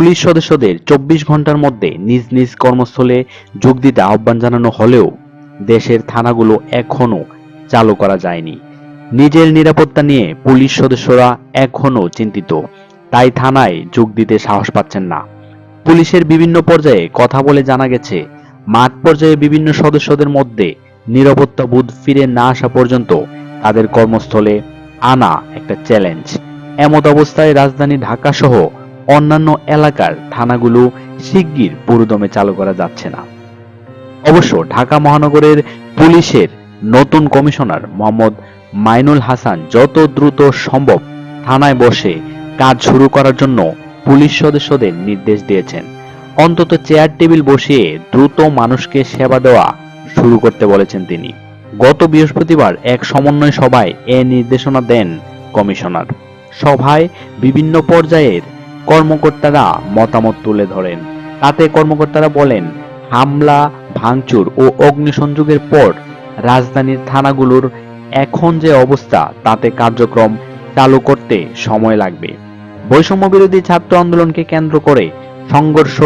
Police সদস্যদের চব্বিশ ঘণ্টার মধ্যে নিজ নিজ কর্মস্থলে যোগ দিতে আহ্বান জানানো হলেও দেশের থানাগুলো এখনও চালু করা যায়নি। নিজের নিরাপত্তা নিয়ে পুলিশ সদস্যরা এখনও চিন্তিত। তাই থানায় যোগ দিতে সাহস পাচ্ছেন না। পুলিশের বিভিন্ন পর্যায়ে কথা বলে জানা গেছে, মাঠ পর্যায়ে বিভিন্ন সদস্যদের মধ্যে নিরাপত্তা বোধ ফিরে না আসা পর্যন্ত তাদের কর্মস্থলে আনা একটা চ্যালেঞ্জ। এমত অবস্থায় রাজধানী ঢাকা সহ অন্যান্য এলাকার থানাগুলো শিগগির পুরোদমে চালু করা যাচ্ছে না। অবশ্য ঢাকা মহানগরের পুলিশের নতুন কমিশনার মোহাম্মদ মাইনুল হাসান যত দ্রুত সম্ভব থানায় বসে কাজ শুরু করার জন্য পুলিশ সদস্যদের নির্দেশ দিয়েছেন। অন্তত চেয়ার টেবিল বসিয়ে দ্রুত মানুষকে সেবা দেওয়া শুরু করতে বলেছেন তিনি। গত বৃহস্পতিবার এক সমন্বয় সভায় এ নির্দেশনা দেন কমিশনার। সভায় বিভিন্ন পর্যায়ের কর্মকর্তারা মতামত তুলে ধরেন। তাতে কর্মকর্তারা বলেন, হামলা, ভাঙচুর ও অগ্নিসংযোগের পর রাজধানীর থানাগুলোর এখন যে অবস্থা, তাতে কার্যক্রম চালু করতে সময় লাগবে। বৈষম্য বিরোধী ছাত্র আন্দোলনকে কেন্দ্র করে সংঘর্ষ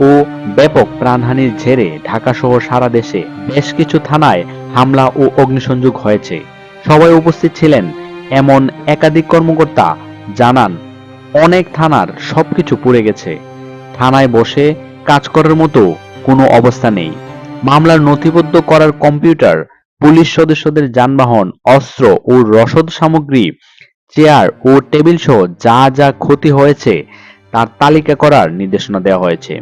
ও ব্যাপক প্রাণহানির ঝেড়ে ঢাকা সহ সারা দেশে বেশ কিছু থানায় হামলা ও অগ্নিসংযোগ হয়েছে। সবাই উপস্থিত ছিলেন, এমন একাধিক কর্মকর্তা জানান অনেক থানার সবকিছু পুড়ে গেছে। থানায় বসে কাজ করার মতো কোনো অবস্থা নেই। মামলার নথিবদ্ধ করার কম্পিউটার, পুলিশ সদস্যদের যানবাহন, অস্ত্র ও রসদ সামগ্রী, চেয়ার ও টেবিল সহ যা যা ক্ষতি হয়েছে তার তালিকা করার নির্দেশনা দেওয়া হয়েছে।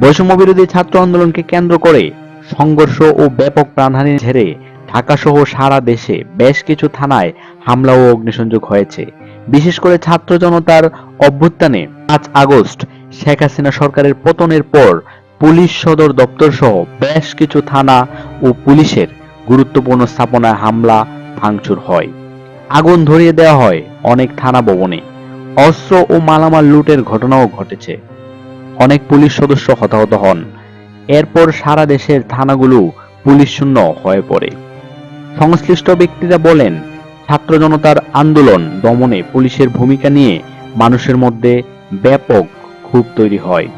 বৈষম্য বিরোধী ছাত্র আন্দোলনকে কেন্দ্র করে সংঘর্ষ ও ব্যাপক প্রাণহানির ঝেড়ে ঢাকা সহ সারা দেশে বেশ কিছু থানায় হামলা ও অগ্নিসংযোগ হয়েছে। বিশেষ করে ছাত্র জনতার অভ্যুত্থানে পাঁচ আগস্ট শেখ হাসিনা সরকারের পতনের পর পুলিশ সদর দপ্তর সহ বেশ কিছু থানা ও পুলিশের গুরুত্বপূর্ণ স্থাপনায় হামলা, ভাঙচুর হয়। আগুন ধরিয়ে দেওয়া হয় অনেক থানা ভবনে। অস্ত্র ও মালামাল লুটের ঘটনাও ঘটেছে। অনেক পুলিশ সদস্য হতাহত হন। এরপর সারা দেশের থানাগুলো পুলিশ শূন্য হয়ে পড়ে। সংশ্লিষ্ট ব্যক্তিরা বলেন ছাত্র জনতার আন্দোলন দমনে পুলিশের ভূমিকা নিয়ে মানুষের মধ্যে ব্যাপক ক্ষোভ তৈরি হয়।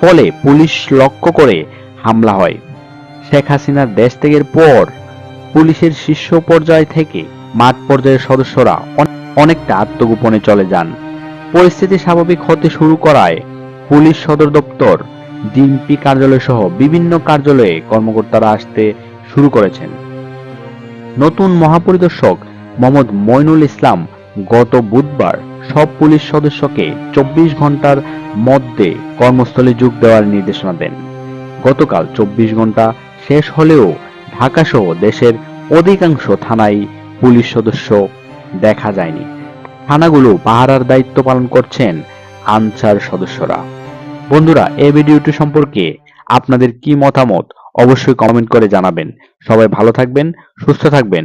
ফলে পুলিশ লক্ষ্য করে হামলা হয়। শেখ হাসিনার দেশ ত্যাগের পর পুলিশের শীর্ষ পর্যায় থেকে মাঠ পর্যায়ের সদস্যরা অনেকটা আত্মগোপনে চলে যান। পরিস্থিতি স্বাভাবিক হতে শুরু করায় পুলিশ সদর দপ্তর, ডিএমপি কার্যালয় সহ বিভিন্ন কার্যালয়ে কর্মকর্তারা আসতে শুরু করেছেন। নতুন মহাপরিদর্শক মোহাম্মদ মইনুল ইসলাম গত বুধবার সব পুলিশ সদস্যকে চব্বিশ ঘণ্টার মধ্যে কর্মস্থলে যোগ দেওয়ার নির্দেশনা দেন। গতকাল চব্বিশ ঘণ্টা শেষ হলেও ঢাকা সহ দেশের অধিকাংশ থানায় পুলিশ সদস্য দেখা যায়নি। থানাগুলো পাহারার দায়িত্ব পালন করছেন আনসার সদস্যরা। বন্ধুরা, এই ভিডিওটি সম্পর্কে আপনাদের কি মতামত অবশ্যই কমেন্ট করে জানাবেন। সবাই ভালো থাকবেন, সুস্থ থাকবেন।